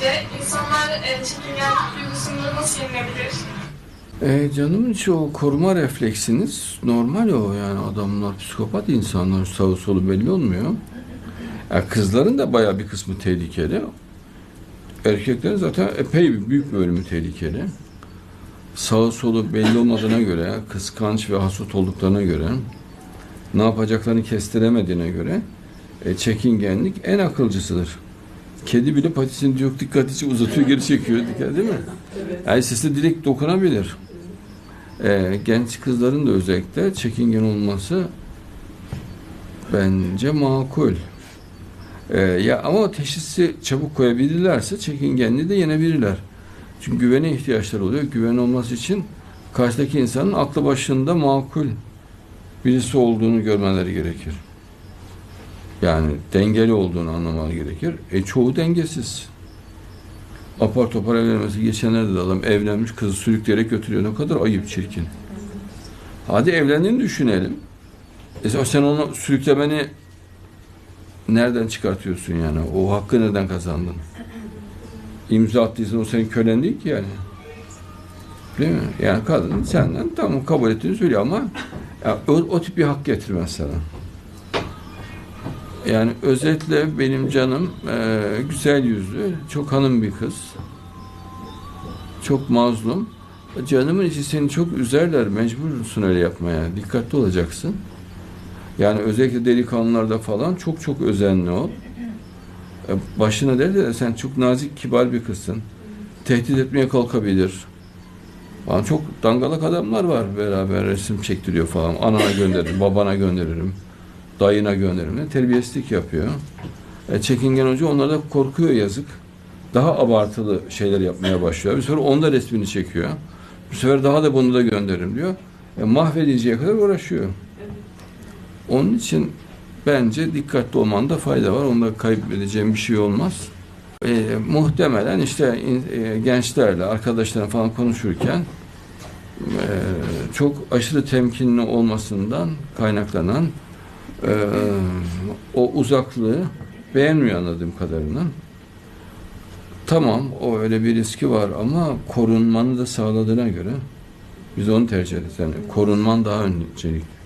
Sizce insanlar e, çekingenlik duygusunu nasıl yenebilir? E, canımın içi o koruma refleksiniz normal o yani adamlar psikopat insanlar sağı solu belli olmuyor. Ya kızların da bayağı bir kısmı tehlikeli. Erkeklerin zaten epey bir büyük bölümü tehlikeli. Sağı solu belli olmadığına göre, kıskanç ve hasut olduklarına göre, ne yapacaklarını kestiremediğine göre e, çekingenlik en akılcısıdır. Kedi bile patisini çok dikkatlice uzatıyor, geri çekiyor. Dikkat değil mi? Yani sesi direkt dokunabilir. Ee, genç kızların da özellikle çekingen olması bence makul. Ee, ya ama teşhisi çabuk koyabilirlerse çekingenliği de yenebilirler. Çünkü güvene ihtiyaçları oluyor. Güven olması için karşıdaki insanın aklı başında makul birisi olduğunu görmeleri gerekir. Yani dengeli olduğunu anlamaları gerekir. E çoğu dengesiz. Apar topar evlenmesi. Geçenlerde de adam evlenmiş kızı sürükleyerek götürüyor. Ne kadar ayıp çirkin. Hadi evlendiğini düşünelim. E sen onu sürüklemeni nereden çıkartıyorsun yani? O hakkı nereden kazandın? İmza attıysan o senin kölen değil ki yani. Değil mi? Yani kadın senden tamam kabul ettiğini söylüyor ama ya, o, o tip bir hak getirmez sana. Yani özetle benim canım e, güzel yüzlü, çok hanım bir kız. Çok mazlum. Canımın içi seni çok üzerler, mecbursun öyle yapmaya. Dikkatli olacaksın. Yani özellikle delikanlılarda falan çok çok özenli ol. E, başına der de sen çok nazik, kibar bir kızsın. Tehdit etmeye kalkabilir. Falan çok dangalak adamlar var beraber resim çektiriyor falan. Anana gönderirim, babana gönderirim dayına gönderirim. Terbiyesizlik yapıyor. E, çekingen hoca onlarda korkuyor yazık. Daha abartılı şeyler yapmaya başlıyor. Bir sonra onda resmini çekiyor. Bu sefer daha da bunu da gönderirim diyor. E, mahvedeceği kadar uğraşıyor. Onun için bence dikkatli olmanda fayda var. Onda kaybedeceğim bir şey olmaz. E, muhtemelen işte e, gençlerle, arkadaşlarla falan konuşurken e, çok aşırı temkinli olmasından kaynaklanan ee, o uzaklığı beğenmiyor anladığım kadarıyla. Tamam o öyle bir riski var ama korunmanı da sağladığına göre biz onu tercih ederiz. Yani korunman daha öncelikli.